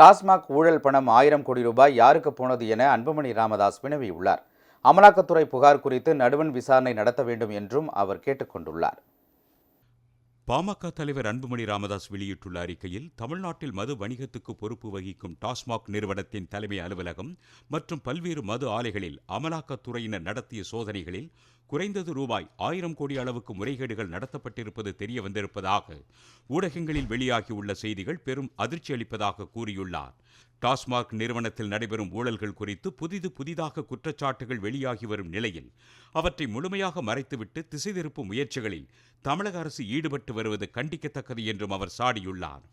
டாஸ்மாக் ஊழல் பணம் ஆயிரம் கோடி ரூபாய் யாருக்கு போனது என அன்புமணி ராமதாஸ் வினவியுள்ளார். அமலாக்கத்துறை புகார் குறித்து நடுவன் விசாரணை நடத்த வேண்டும் என்றும் அவர் கேட்டுக்கொண்டுள்ளார். பாமக தலைவர் அன்புமணி ராமதாஸ் வெளியிட்டுள்ள அறிக்கையில் தமிழ்நாட்டில் மது வணிகத்துக்கு பொறுப்பு வகிக்கும் டாஸ்மாக் நிறுவனத்தின் தலைமை அலுவலகம் மற்றும் பல்வேறு மது ஆலைகளில் அமலாக்கத்துறையினர் நடத்திய சோதனைகளில் குறைந்தது ரூபாய் ஆயிரம் கோடி அளவுக்கு முறைகேடுகள் நடத்தப்பட்டிருப்பது தெரிய வந்திருப்பதாக ஊடகங்களில் வெளியாகியுள்ள செய்திகள் பெரும் அதிர்ச்சி அளிப்பதாக கூறியுள்ளார். டாஸ்மாக் நிறுவனத்தில் நடைபெறும் ஊழல்கள் குறித்து புதிது புதிதாக குற்றச்சாட்டுகள் வெளியாகி வரும் நிலையில் அவற்றை முழுமையாக மறைத்துவிட்டு திசை திருப்பும் முயற்சிகளில் தமிழக அரசு ஈடுபட்டு வருவது கண்டிக்கத்தக்கது என்றும் அவர் சாடியுள்ளார்.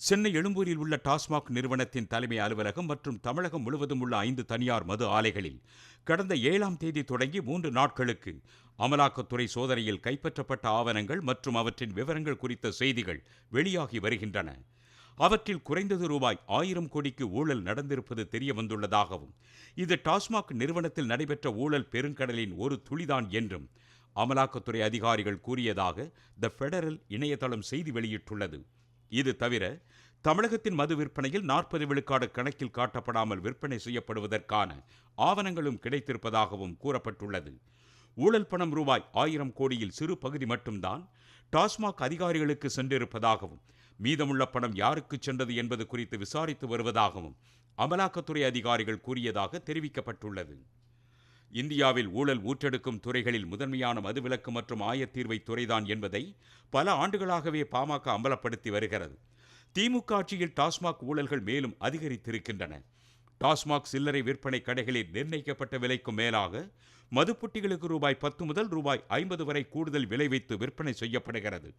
சென்னை எழும்பூரில் உள்ள டாஸ்மாக் நிறுவனத்தின் தலைமை அலுவலகம் மற்றும் தமிழகம் முழுவதும் உள்ள ஐந்து தனியார் மது ஆலைகளில் கடந்த ஏழாம் தேதி தொடங்கி மூன்று நாட்களுக்கு அமலாக்கத்துறை சோதனையில் கைப்பற்றப்பட்ட ஆவணங்கள் மற்றும் அவற்றின் விவரங்கள் குறித்த செய்திகள் வெளியாகி வருகின்றன. அவற்றில் குறைந்தது ரூபாய் ஆயிரம் கோடிக்கு ஊழல் நடந்திருப்பது தெரிய வந்துள்ளதாகவும் இது டாஸ்மாக் நிறுவனத்தில் நடைபெற்ற ஊழல் பெருங்கடலின் ஒரு துளிதான் என்றும் அமலாக்கத்துறை அதிகாரிகள் கூறியதாக த ஃபெடரல் இணையதளம் செய்தி வெளியிட்டுள்ளது. இது தவிர தமிழகத்தின் மது விற்பனையில் நாற்பது விழுக்காடு கணக்கில் காட்டப்படாமல் விற்பனை செய்யப்படுவதற்கான ஆவணங்களும் கிடைத்திருப்பதாகவும் கூறப்பட்டுள்ளது. ஊழல் பணம் ரூபாய் ஆயிரம் கோடியில் சிறு பகுதி மட்டும்தான் டாஸ்மாக் அதிகாரிகளுக்கு சென்றிருப்பதாகவும் மீதமுள்ள பணம் யாருக்கு சென்றது என்பது குறித்து விசாரித்து வருவதாகவும் அமலாக்கத்துறை அதிகாரிகள் கூறியதாக தெரிவிக்கப்பட்டுள்ளது. இந்தியாவில் ஊழல் ஊற்றெடுக்கும் துறைகளில் முதன்மையான மதுவிலக்கு மற்றும் ஆயத்தீர்வை துறைதான் என்பதை பல ஆண்டுகளாகவே பாமக அம்பலப்படுத்தி வருகிறது. திமுக ஆட்சியில் டாஸ்மாக் ஊழல்கள் மேலும் அதிகரித்திருக்கின்றன. டாஸ்மாக் சில்லறை விற்பனை கடைகளில் நிர்ணயிக்கப்பட்ட விலைக்கும் மேலாக மதுப்புட்டிகளுக்கு ரூபாய் பத்து முதல் ரூபாய் ஐம்பது வரை கூடுதல் விலை வைத்து விற்பனை செய்யப்படுகிறது.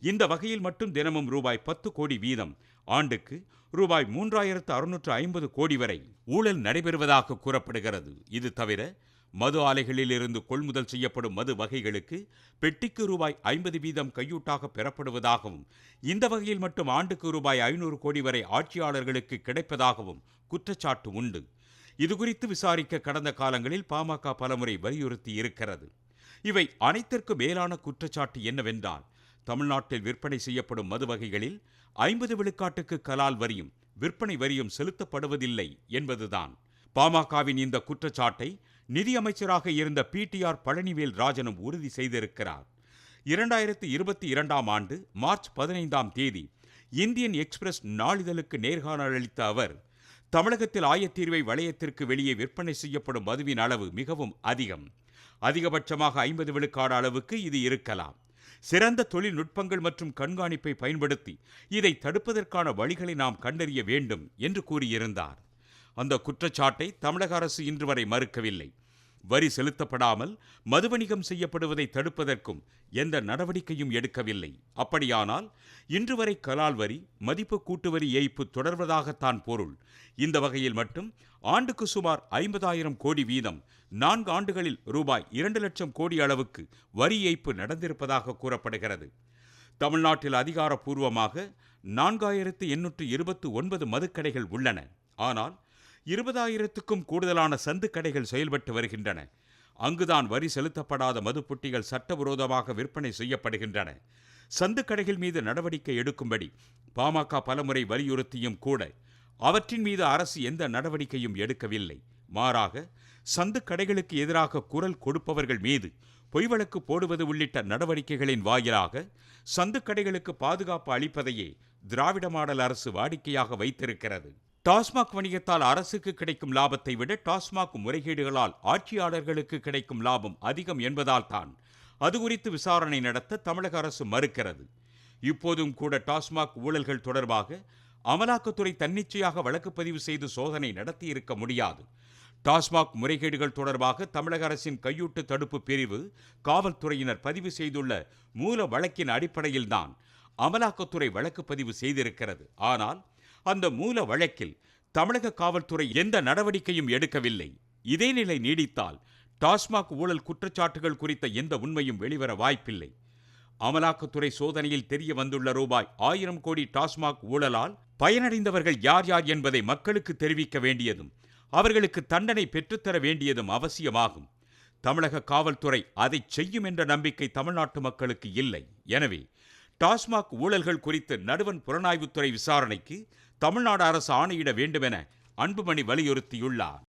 இந்த வகையில் மட்டும் தினமும் ரூபாய் பத்து கோடி வீதம் ஆண்டுக்கு ரூபாய் மூன்றாயிரத்து அறுநூற்று ஐம்பது கோடி வரை ஊழல் நடைபெறுவதாக கூறப்படுகிறது. இது தவிர மது ஆலைகளில் இருந்து கொள்முதல் செய்யப்படும் மது வகைகளுக்கு பெட்டிக்கு ரூபாய் ஐம்பது வீதம் கையூட்டாக பெறப்படுவதாகவும் இந்த வகையில் மட்டும் ஆண்டுக்கு ரூபாய் ஐநூறு கோடி வரை ஆட்சியாளர்களுக்கு கிடைப்பதாகவும் குற்றச்சாட்டு உண்டு. இதுகுறித்து விசாரிக்க கடந்த காலங்களில் பாமக பலமுறை வலியுறுத்தி இருக்கிறது. இவை அனைத்திற்கும் மேலான குற்றச்சாட்டு என்னவென்றால் தமிழ்நாட்டில் விற்பனை செய்யப்படும் மது வகைகளில் ஐம்பது விழுக்காட்டுக்கு கலால் வரியும் விற்பனை வரியும் செலுத்தப்படுவதில்லை என்பதுதான். பாமகவின் இந்த குற்றச்சாட்டை நிதியமைச்சராக இருந்த பிடிஆர் பழனிவேல் ராஜனும் உறுதி செய்திருக்கிறார். இரண்டாயிரத்தி இருபத்தி இரண்டாம் ஆண்டு மார்ச் பதினைந்தாம் தேதி இந்தியன் எக்ஸ்பிரஸ் நாளிதழுக்கு நேர்காணல் அளித்த அவர் தமிழகத்தில் ஆயத்தீர்வை வளையத்திற்கு வெளியே விற்பனை செய்யப்படும் மதுவின் அளவு மிகவும் அதிகம். அதிகபட்சமாக ஐம்பது விழுக்காடு அளவுக்கு இது இருக்கலாம். சிறந்த தொழில்நுட்பங்கள் மற்றும் கண்காணிப்பை பயன்படுத்தி இதை தடுப்பதற்கான வழிகளை நாம் கண்டறிய வேண்டும் என்று கூறியிருந்தார். அந்த குற்றச்சாட்டை தமிழக அரசு இன்று வரை மறுக்கவில்லை. வரி செலுத்தப்படாமல் மது வணிகம் செய்யப்படுவதை தடுப்பதற்கும் எந்த நடவடிக்கையும் எடுக்கவில்லை. அப்படியானால் இன்று வரை கலால் வரி மதிப்பு கூட்டு வரி ஏய்ப்பு தொடர்வதாகத்தான் பொருள். இந்த வகையில் மட்டும் ஆண்டுக்கு சுமார் ஐம்பதாயிரம் கோடி வீதம் நான்கு ஆண்டுகளில் ரூபாய் இரண்டு லட்சம் கோடி அளவுக்கு வரி ஏய்ப்பு நடந்திருப்பதாக கூறப்படுகிறது. தமிழ்நாட்டில் அதிகாரப்பூர்வமாக நான்காயிரத்து எண்ணூற்று இருபத்து ஒன்பது மதுக்கடைகள் உள்ளன. ஆனால் இருபதாயிரத்துக்கும் கூடுதலான சந்து கடைகள் செயல்பட்டு வருகின்றன. அங்குதான் வரி செலுத்தப்படாத மதுப்புட்டிகள் சட்டவிரோதமாக விற்பனை செய்யப்படுகின்றன. சந்து கடைகள் மீது நடவடிக்கை எடுக்கும்படி பாமக பலமுறை வலியுறுத்தியும் கூட அவற்றின் மீது அரசு எந்த நடவடிக்கையும் எடுக்கவில்லை. மாறாக சந்து கடைகளுக்கு எதிராக குரல் கொடுப்பவர்கள் மீது பொய் வழக்கு போடுவது உள்ளிட்ட நடவடிக்கைகளின் வாயிலாக சந்து கடைகளுக்கு பாதுகாப்பு அளிப்பதையே திராவிட மாடல் அரசு வாடிக்கையாக வைத்திருக்கிறது. டாஸ்மாக் வணிகத்தால் அரசுக்கு கிடைக்கும் லாபத்தை விட டாஸ்மாக் முறைகேடுகளால் ஆட்சியாளர்களுக்கு கிடைக்கும் லாபம் அதிகம் என்பதால் தான் அது குறித்து விசாரணை நடத்த தமிழக அரசு மறுக்கிறது. இப்போதும் கூட டாஸ்மாக் ஊழல்கள் தொடர்பாக அமலாக்கத்துறை தன்னிச்சையாக வழக்கு பதிவு செய்து சோதனை நடத்தியிருக்க முடியாது. டாஸ்மாக் முறைகேடுகள் தொடர்பாக தமிழக அரசின் கையூட்டு தடுப்பு பிரிவு காவல்துறையினர் பதிவு செய்துள்ள மூல வழக்கின் அடிப்படையில்தான் அமலாக்கத்துறை வழக்கு பதிவு செய்திருக்கிறது. ஆனால் அந்த மூல வழக்கில் தமிழக காவல்துறை எந்த நடவடிக்கையும் எடுக்கவில்லை. இதே நிலை நீடித்தால் டாஸ்மாக் ஊழல் குற்றச்சாட்டுகள் குறித்த எந்த உண்மையும் வெளிவர வாய்ப்பில்லை. அமலாக்கத்துறை சோதனையில் தெரிய வந்துள்ள ரூபாய் ஆயிரம் கோடி டாஸ்மாக் ஊழலால் பயனடைந்தவர்கள் யார் யார் என்பதை மக்களுக்கு தெரிவிக்க வேண்டியதும் அவர்களுக்கு தண்டனை பெற்றுத்தர வேண்டியதும் அவசியமாகும். தமிழக காவல்துறை அதை செய்யும் என்ற நம்பிக்கை தமிழ்நாட்டு மக்களுக்கு இல்லை. எனவே டாஸ்மாக் ஊழல்கள் குறித்து நடுவன் புலனாய்வுத்துறை விசாரணைக்கு தமிழ்நாடு அரசு ஆணையிட வேண்டுமென அன்புமணி வலியுறுத்தியுள்ளார்.